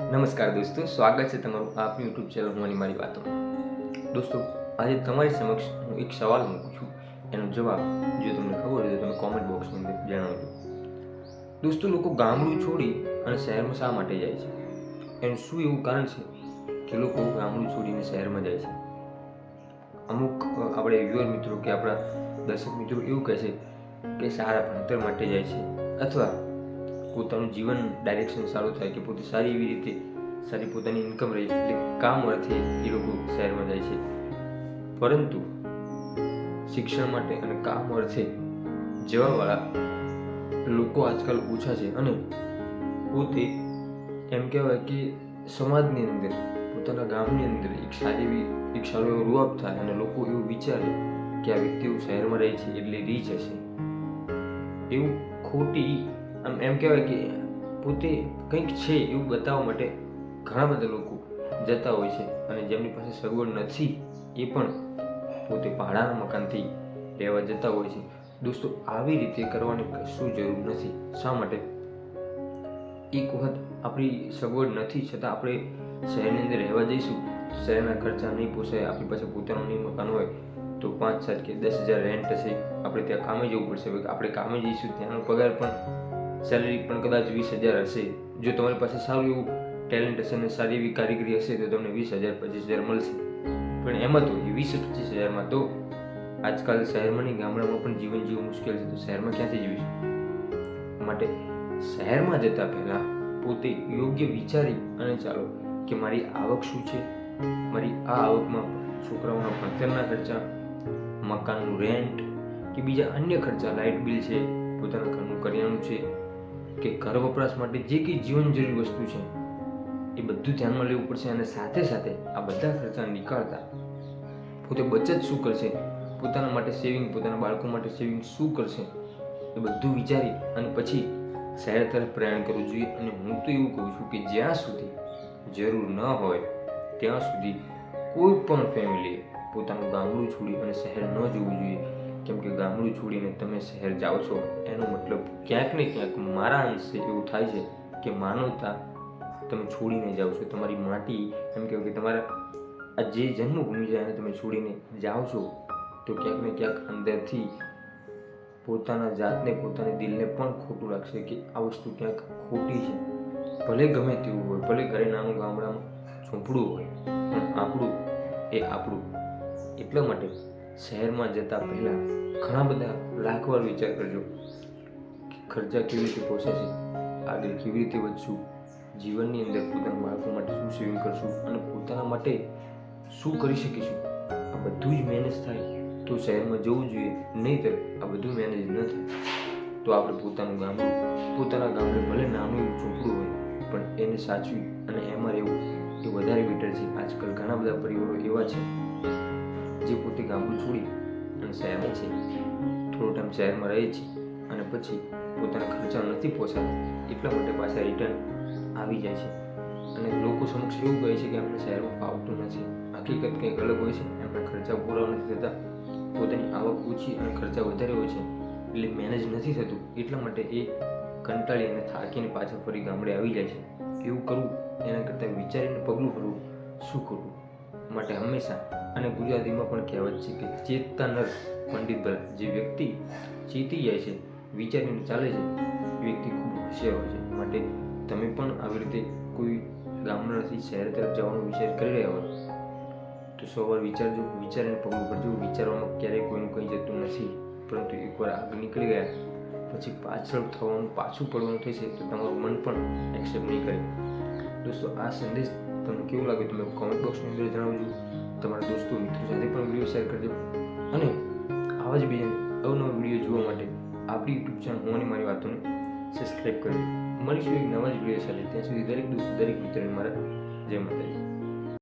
નમસ્કાર દોસ્તો, સ્વાગત છે તમારું આપની યુટ્યુબ ચેનલ હું મારી વાતો. દોસ્તો, આજે તમારી સમક્ષ હું એક સવાલ મૂકું છું. એનો જવાબ જો તમને ખબર હોય તો તમે કોમેન્ટ બોક્સની જણાવજો. દોસ્તો, લોકો ગામડું છોડી અને શહેરમાં શા માટે જાય છે? એનું શું એવું કારણ છે કે લોકો ગામડું છોડીને શહેરમાં જાય છે? અમુક આપણે વ્યુઅર મિત્રો કે આપણા દર્શક મિત્રો એવું કહે છે કે સારા ભણતર માટે જાય છે. અથવા પોતાનું જીવન ડાયરેક્શન સારું થાય કે પોતે સારી એવી રીતે સારી પોતાની ઇન્કમ રહે એટલે કામ અર્થે એ લોકો શહેરમાં જાય છે. પરંતુ શિક્ષણ માટે અને કામ અર્થે જવાવાળા લોકો આજકાલ ઓછા છે અને પોતે એમ કહેવાય કે સમાજની અંદર, પોતાના ગામની અંદર એક સારી એવી, એક સારો એવો રૂઆપ થાય અને લોકો એવું વિચારે કે આ વ્યક્તિઓ શહેરમાં રહે છે એટલે રીચ હશે. એવું ખોટી આમ એમ કહેવાય કે પોતે કંઈક છે એવું બતાવવા માટે ઘણા બધા લોકો જતા હોય છે અને જેમની પાસે સગવડ નથી, એ પણ પોતે ભાડાના મકાનથી રહેવા જતા હોય છે. દોસ્તો, આવી રીતે કરવાની કશું જરૂર નથી. શા માટે? એક વખત આપણી સગવડ નથી, છતાં આપણે શહેરની અંદર રહેવા જઈશું. શહેરના ખર્ચા નહીં પોસાય, આપણી પાસે પોતાનું નહીં મકાન હોય, તો પાંચ સાત કે દસ હજાર રેન્ટ હશે. આપણે ત્યાં કામે જવું પડશે. આપણે કામે જઈશું, ત્યાંનો પગાર પણ સેલરી પણ કદાચ વીસ હજાર હશે. જો તમારી પાસે સારું એવું ટેલેન્ટ હશે અને સારી એવી કારીગરી હશે, તો તમને વીસ હજાર, પચીસ હજાર મળશે. પણ એમાં તો એ વીસ પચીસ હજારમાં તો આજકાલ શહેરમાં નહીં, ગામડામાં પણ જીવન જીવવું મુશ્કેલ છે, તો શહેરમાં ક્યાંથી જીવીશું? માટે શહેરમાં જતા પહેલાં પોતે યોગ્ય વિચારી અને ચાલો કે મારી આવક શું છે? મારી આ આવકમાં છોકરાઓના ભણતરના ખર્ચા, મકાનનું રેન્ટ કે બીજા અન્ય ખર્ચા, લાઇટ બિલ છે, પોતાના ઘરનું કરિયાણું છે કે ઘર વપરાશ માટે જે કંઈ જીવન જરૂરી વસ્તુ છે, એ બધું ધ્યાનમાં લેવું પડશે અને સાથે સાથે આ બધા ખર્ચા નીકાળતા પોતે બચત શું કરશે, પોતાના માટે સેવિંગ પોતાના બાળકો માટે સેવિંગ શું કરશે, એ બધું વિચારી અને પછી શહેર તરફ પ્રયાણ કરવું જોઈએ. અને હું તો એવું કહું છું કે જ્યાં સુધી જરૂર ન હોય, ત્યાં સુધી કોઈ પણ ફેમિલીએ પોતાનું ગામડું છોડી અને શહેર ન જવું જોઈએ. કેમ કે ગામડું છોડીને તમે શહેર જાઓ છો, એનો મતલબ ક્યાંક ને ક્યાંક મારા અંશે એવું થાય છે કે માનવતા તમે છોડીને જાઓ છો. તમારી માટી, એમ કહેવાય કે તમારા આ જે જન્મભૂમિ છે એને તમે છોડીને જાઓ છો, તો ક્યાંક ને ક્યાંક અંદરથી પોતાના જાતને પોતાની દિલને પણ ખોટું લાગશે કે આ વસ્તુ ક્યાંક ખોટી છે. ભલે ગમે તેવું હોય, ભલે ઘરે નાનું ગામડામાં ઝૂંપડું હોય, પણ આપણું એ આપણું. એટલા માટે શહેરમાં જતા પહેલાં ઘણા બધા લાખવાર વિચાર કરજો કે ખર્ચા કેવી રીતે પોસાશે આગળ કેવી રીતે વધશું, જીવનની અંદર પોતાના બાળકો માટે શું સેવિંગ કરશું અને પોતાના માટે શું કરી શકીશું. આ બધું જ મેનેજ થાય તો શહેરમાં જવું જોઈએ, નહીંતર આ બધું મેનેજ ન થાય. તો આપણે પોતાનું ગામડું, પોતાના ગામડે ભલે નાનું એવું ઝૂંપડું હોય, પણ એને સાચવી અને એમાં રહેવું એ વધારે બેટર છે. આજકાલ ઘણા બધા પરિવારો એવા છે જે પોતે ગામડું છોડી અને શહેરમાં છે. થોડો ટાઈમ શહેરમાં રહે છે અને પછી પોતાના ખર્ચા નથી પહોંચાતા એટલા માટે પાછા રિટર્ન આવી જાય છે. અને લોકો સમક્ષ એવું કહે છે કે આપણે શહેરમાં ફાવતું નથી. હકીકત કંઈક અલગ હોય છે. એમના ખર્ચા પૂરા નથી થતા. પોતાની આવક ઓછી અને ખર્ચા વધારે હોય છે. એટલે મેનેજ નથી થતું. એટલા માટે એ કંટાળી અને થાકીને પાછા ફરી ગામડે આવી જાય છે. એવું કરવું એના કરતાં વિચારીને પગલું ભરવું શું ખોટું માટે હંમેશા અને ગુજરાતીમાં પણ કહેવત છે કે ચેતતા નર પંડિત ભલા જે વ્યક્તિ ચેતી જાય છે, વિચારીને ચાલે છે વ્યક્તિ ખૂબ હોશિયાર હોય છે. માટે તમે પણ આવી રીતે કોઈ ગામડાથી શહેર તરફ જવાનો વિચાર કરી રહ્યા હોય, તો સવાર વિચારજો, વિચારીને પગલું ભરજો. વિચારવામાં ક્યારેય કોઈનું કંઈ જતું નથી, પરંતુ એકવાર આગળ નીકળી ગયા, પછી પાછળ થવાનું, પાછું પડવાનું થશે, તો તમારું મન પણ એક્સેપ્ટ નહીં કરે. દોસ્તો, આ સંદેશ તમને કેવું લાગે તમે કોમેન્ટ બોક્સની અંદર જણાવજો. તમારા દોસ્તો, મિત્રો સાથે પણ વીડિયો શેર કરજો. અને આવા જ બીજા અવનવા વીડિયો જોવા માટે આપણી યુટ્યુબ ચેનલ હું મારી વાતોને સબસ્ક્રાઈબ કરજો મળીશું એક નવા જ વીડિયો સાથે. ત્યાં સુધી દરેક દોસ્તો, દરેક મિત્રોને મારા જય માતાજી.